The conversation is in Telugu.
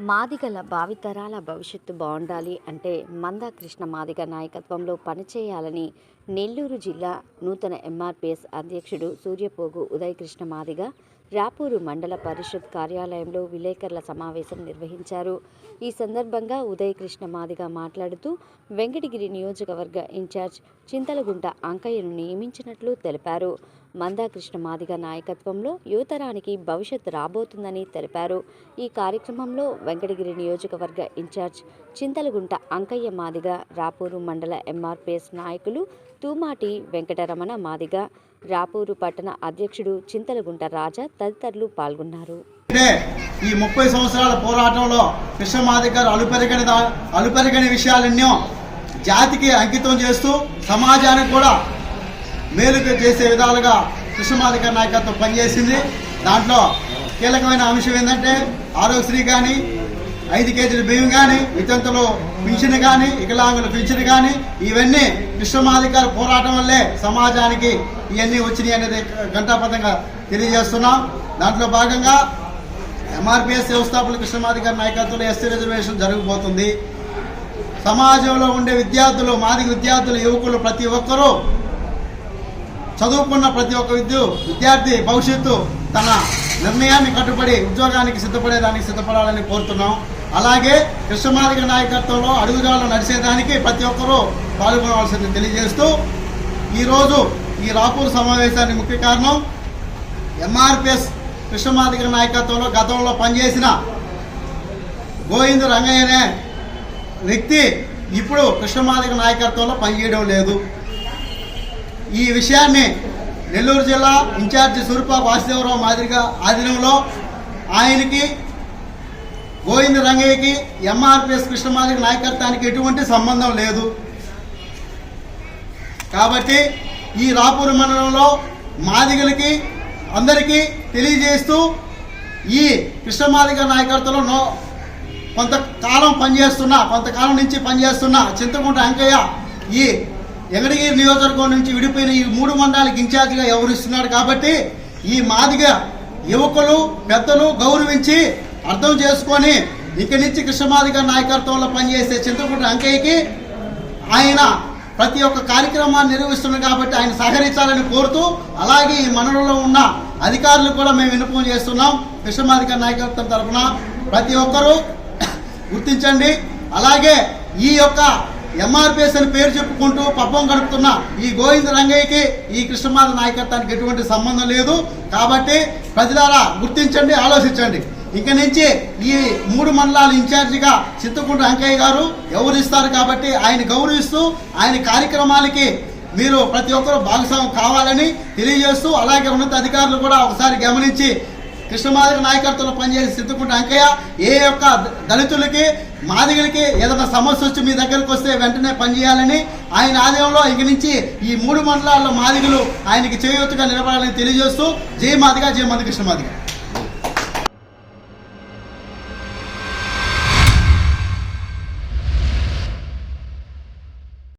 మాదిగల భావితరాల భవిష్యత్తు బాగుండాలి అంటే మందా కృష్ణ మాదిగ నాయకత్వంలో పనిచేయాలని నెల్లూరు జిల్లా నూతన ఎంఆర్పిఎస్ అధ్యక్షుడు సూర్యపోగు ఉదయకృష్ణ మాదిగ రాపూరు మండల పరిషత్ కార్యాలయంలో విలేకరుల సమావేశం నిర్వహించారు. ఈ సందర్భంగా ఉదయ్ కృష్ణ మాదిగ మాట్లాడుతూ వెంకటగిరి నియోజకవర్గ ఇన్ఛార్జ్ చింతలగుంట అంకయ్యను నియమించినట్లు తెలిపారు. మందాకృష్ణ మాదిగ నాయకత్వంలో యువతరానికి భవిష్యత్ రాబోతుందని తెలిపారు. ఈ కార్యక్రమంలో వెంకటగిరి నియోజకవర్గ ఇన్ఛార్జ్ చింతలగుంట అంకయ్య మాదిగ రాపూరు మండల ఎంఆర్పిఎస్ నాయకులు తూమాటి వెంకటరమణ మాదిగ రాపూరు పట్టణ అధ్యక్షుడు చింతలగుంట రాజా తదితరులు పాల్గొన్నారు. ఈ ముప్పై సంవత్సరాల పోరాటంలో కృష్ణమాది అలుపెరగని అలుపెరగని విషయాలెన్నో జాతికి అంకితం చేస్తూ సమాజానికి కూడా మేలుకు చేసే విధాలుగా కృష్ణమాది నాయకత్వం పనిచేసింది. దాంట్లో కీలకమైన అంశం ఏంటంటే ఆరోగ్యశ్రీ కానీ ఐదు కేజీల బియ్యం కానీ వితంతులు పింఛన్ కానీ వికలాంగుల పింఛన్ కానీ ఇవన్నీ కృష్ణమాధికార పోరాటం వల్లే సమాజానికి ఇవన్నీ వచ్చినాయి అనేది ఘంటాపథంగా తెలియజేస్తున్నాం. దాంట్లో భాగంగా ఎంఆర్పిఎస్ వ్యవస్థాపకులు కృష్ణమాధికారి నాయకత్వంలో ఎస్సీ రిజర్వేషన్ జరగబోతుంది. సమాజంలో ఉండే విద్యార్థులు మాది విద్యార్థులు యువకులు ప్రతి ఒక్కరూ చదువుకున్న ప్రతి ఒక్క విద్యు విద్యార్థి భవిష్యత్తు తన నిర్ణయాన్ని కట్టుబడి ఉద్యోగానికి సిద్ధపడేదానికి సిద్ధపడాలని కోరుతున్నాం. అలాగే కృష్ణమాలిక నాయకత్వంలో అడుగుజాడలు నడిచేదానికి ప్రతి ఒక్కరూ పాల్గొనవలసింది తెలియజేస్తూ ఈరోజు ఈ రాపూర్ సమావేశానికి ముఖ్య కారణం ఎంఆర్పిఎస్ కృష్ణమాదిక నాయకత్వంలో గతంలో పనిచేసిన గోవింద రంగయ్య అనే వ్యక్తి ఇప్పుడు కృష్ణమాదిక నాయకత్వంలో పనిచేయడం లేదు. ఈ విషయాన్ని నెల్లూరు జిల్లా ఇన్ఛార్జి సూర్ప వాసుదేవరావు మాదిరిగా ఆధీనంలో ఆయనకి గోవింద రంగయ్యకి ఎంఆర్పిఎస్ కృష్ణమాదిక నాయకత్వానికి ఎటువంటి సంబంధం లేదు. కాబట్టి ఈ రాపూర్ మండలంలో మాదిగలకి అందరికీ తెలియజేస్తూ ఈ కృష్ణమాదిగ నాయకత్వంలో నో కొంతకాలం పనిచేస్తున్న కొంతకాలం నుంచి పనిచేస్తున్న చింతకుంట అంకయ్య ఈ ఎగడగిరి నియోజకవర్గం నుంచి విడిపోయిన ఈ మూడు మండలాలకు ఇన్ఛార్జిగా వ్యవహరిస్తున్నాడు కాబట్టి ఈ మాదిగా యువకులు పెద్దలు గౌరవించి అర్థం చేసుకొని ఇక్కడి నుంచి కృష్ణమాదిగ నాయకత్వంలో పనిచేసే చింతకుంట అంకయ్యకి ఆయన ప్రతి ఒక్క కార్యక్రమాన్ని నిర్వహిస్తున్నారు కాబట్టి ఆయన సహకరించాలని కోరుతూ అలాగే ఈ మండలంలో ఉన్న అధికారులు కూడా మేము విన్నపం చేస్తున్నాం. కృష్ణమాదిక నాయకత్వం తరఫున ప్రతి ఒక్కరూ గుర్తించండి. అలాగే ఈ యొక్క ఎంఆర్పిఎస్ అని పేరు చెప్పుకుంటూ పప్పం గడుపుతున్న ఈ గోవింద రంగయ్యకి ఈ కృష్ణమాద నాయకత్వానికి ఎటువంటి సంబంధం లేదు. కాబట్టి ప్రజలారా గుర్తించండి ఆలోచించండి. ఇక నుంచి ఈ మూడు మండలాల ఇన్ఛార్జిగా చింతకుంట అంకయ్య గారు ఎవరిస్తారు కాబట్టి ఆయన గౌరవిస్తూ ఆయన కార్యక్రమాలకి మీరు ప్రతి ఒక్కరూ భాగస్వామ్యం కావాలని తెలియజేస్తూ అలాగే ఉన్నత అధికారులు కూడా ఒకసారి గమనించి కృష్ణమాదిగ నాయకత్వంలో పనిచేసే సిద్ధకుంట అంకయ్య ఏ యొక్క దళితులకి మాదిగలకి ఏదైనా సమస్య వచ్చి మీ దగ్గరకు వస్తే వెంటనే పనిచేయాలని ఆయన ఆదాయంలో ఇక నుంచి ఈ మూడు మండలాల్లో మాదిగలు ఆయనకి చేయూతగా నిలబడాలని తెలియజేస్తూ జయ మాదిగ జయ మాది కృష్ణమాదిగ.